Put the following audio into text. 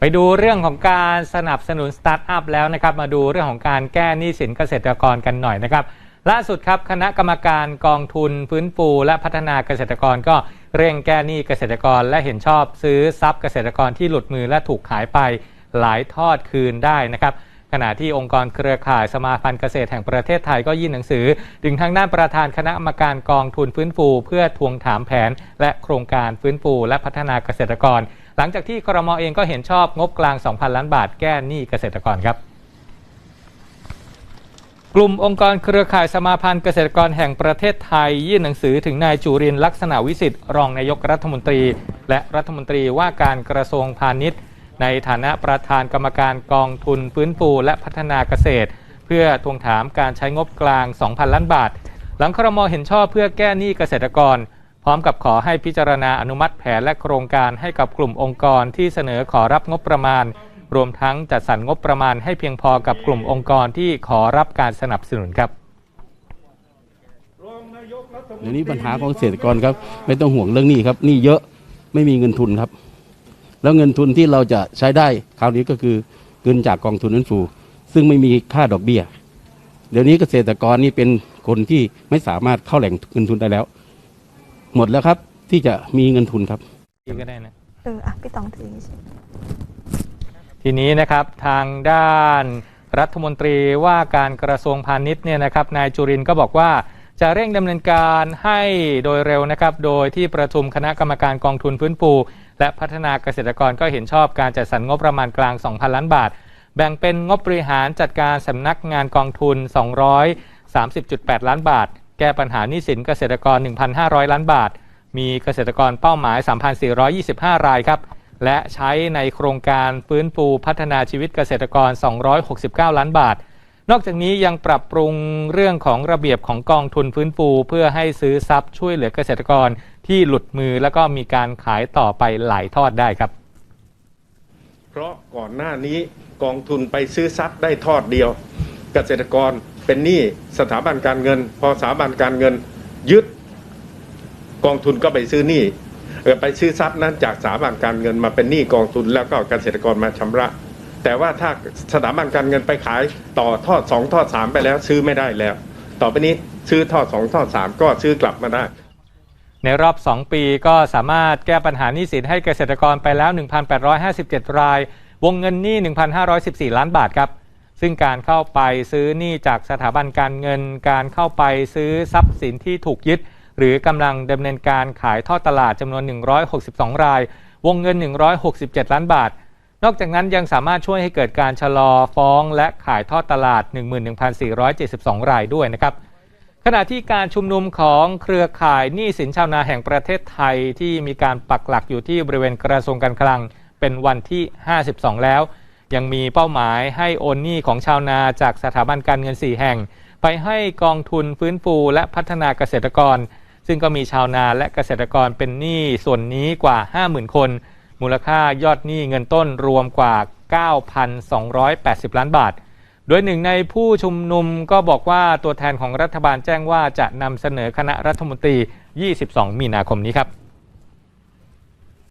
ไปดูเรื่องของการสนับสนุนสตาร์ทอัพแล้วนะครับ มาดูเรื่องของการแก้หนี้สินเกษตรกรกันหน่อยนะครับ ล่าสุดครับคณะกรรมการกองทุนฟื้นฟูและพัฒนาเกษตรกรก็เร่งแก้หนี้เกษตรกรและเห็นชอบซื้อทรัพย์เกษตรกรที่หลุดมือและถูกขายไปหลายทอดคืนได้นะครับ ขณะที่องค์กรเครือข่ายสมาพันธ์เกษตรแห่งประเทศไทยก็ยื่นหนังสือ ถึงทางด้านประธานคณะกรรมการกองทุนฟื้นฟู เพื่อทวงถามแผน และโครงการฟื้นฟู และพัฒนาเกษตรกร หลังจากที่ครมเองก็เห็นชอบงบกลาง 2,000 ล้านบาทแก้หนี้เกษตรกรครับกลุ่มองค์กรเครือข่ายสมาพันธ์เกษตรกรแห่งประเทศไทย ยื่นหนังสือถึงนายจุรินทร์ลักษณะวิสิทธิ์รองนายกรัฐมนตรี และรัฐมนตรีว่าการกระทรวงพาณิชย์ ในฐานะประธานกรรมการกองทุนฟื้นฟูและพัฒนาเกษตร เพื่อทวงถามการใช้งบกลาง 2,000 ล้านบาท หลังครมเห็นชอบเพื่อแก้หนี้เกษตรกร พร้อมกับขอให้พิจารณาอนุมัติแผนและโครงการให้กับกลุ่มองค์กรที่เสนอขอรับงบประมาณ รวมทั้งจัดสรรงบประมาณให้เพียงพอกับกลุ่มองค์กรที่ขอรับการสนับสนุนครับเดี๋ยวนี้ปัญหาของเกษตรกรครับไม่ต้องห่วงเรื่องหนี้ครับหนี้เยอะไม่มีเงินทุนครับ แล้วเงินทุนที่เราจะใช้ได้คราวนี้ก็คือเงินจากกองทุนนั้นฟูซึ่งไม่มีค่าดอกเบี้ย เดี๋ยวนี้เกษตรกรนี่เป็นคนที่ไม่สามารถเข้าแหล่งเงินทุนได้แล้ว หมดแล้วครับที่จะมีเงินทุนครับก็ได้นะเอออะพี่ตองถืออย่างนี้สิทีนี้นะครับทางด้านรัฐมนตรีว่าการกระทรวงพาณิชย์เนี่ยนะครับนายจุรินทร์ก็บอกว่าจะเร่งดำเนินการให้โดยเร็วนะครับ โดยที่ประชุมคณะกรรมการกองทุนฟื้นฟู และพัฒนาเกษตรกรก็เห็นชอบการจัดสรรงบประมาณกลาง 2,000 ล้านบาท แบ่งเป็นงบบริหารจัดการสำนักงานกองทุน 230.8 ล้านบาท แก้ปัญหาหนี้สินเกษตรกร 1,500 ล้านบาท มีเกษตรกรเป้าหมาย 3,425 รายครับ และใช้ในโครงการฟื้นฟูพัฒนาชีวิตเกษตรกร 269 ล้านบาทนอกจากนี้ยังปรับปรุงเรื่องของระเบียบของกองทุนฟื้นฟู เพื่อให้ซื้อทรัพย์ช่วยเหลือเกษตรกร ที่หลุดมือแล้วก็มีการขายต่อไปหลายทอดได้ครับ เพราะก่อนหน้านี้กองทุนไปซื้อทรัพย์ได้ทอดเดียว เกษตรกรเป็นหนี้สถาบันการเงิน พอสถาบันการเงินยึด กองทุนก็ไปซื้อหนี้ไปซื้อทรัพย์นั้นจากสถาบันการเงินมาเป็นหนี้กองทุนแล้วก็เกษตรกรมาชำระ แต่ว่าถ้าสถาบันการเงินไปขายต่อทอดสองทอดสามไปแล้วซื้อไม่ได้แล้ว ต่อไปนี้ซื้อทอดสองทอดสามก็ซื้อกลับมาได้ ในรอบ 2 ปีก็สามารถแก้ปัญหาหนี้สินให้เกษตรกรไปแล้ว 1,857 ราย วงเงินหนี้ 1,514 ล้านบาทครับ ซึ่งการเข้าไปซื้อหนี้จากสถาบันการเงิน การเข้าไปซื้อทรัพย์สินที่ถูกยึด หรือกำลังดำเนินการขายทอดตลาดจำนวน 162 ราย วงเงิน 167 ล้านบาท นอกจากนั้นยังสามารถช่วยให้เกิดการชะลอฟ้องและขายทอดตลาด 11,472 รายด้วยนะครับ ขณะที่การชุมนุมของเครือข่ายหนี้สินชาวนาแห่งประเทศไทยที่มีการปักหลักอยู่ที่บริเวณกระทรวงการคลังเป็นวันที่ 52 แล้ว ยังมีเป้าหมายให้โอนหนี้ของชาวนาจากสถาบันการเงิน 4 แห่ง ไปให้กองทุนฟื้นฟูและพัฒนาเกษตรกร ซึ่งก็มีชาวนาและเกษตรกรเป็นหนี้ส่วนนี้กว่า 50,000 คน มูลค่ายอดหนี้เงินต้นรวมกว่า 9,280 ล้านบาท โดยหนึ่งในผู้ชุมนุมก็บอกว่าตัวแทนของรัฐบาลแจ้งว่าจะนำเสนอคณะรัฐมนตรี 22 มีนาคมนี้ครับ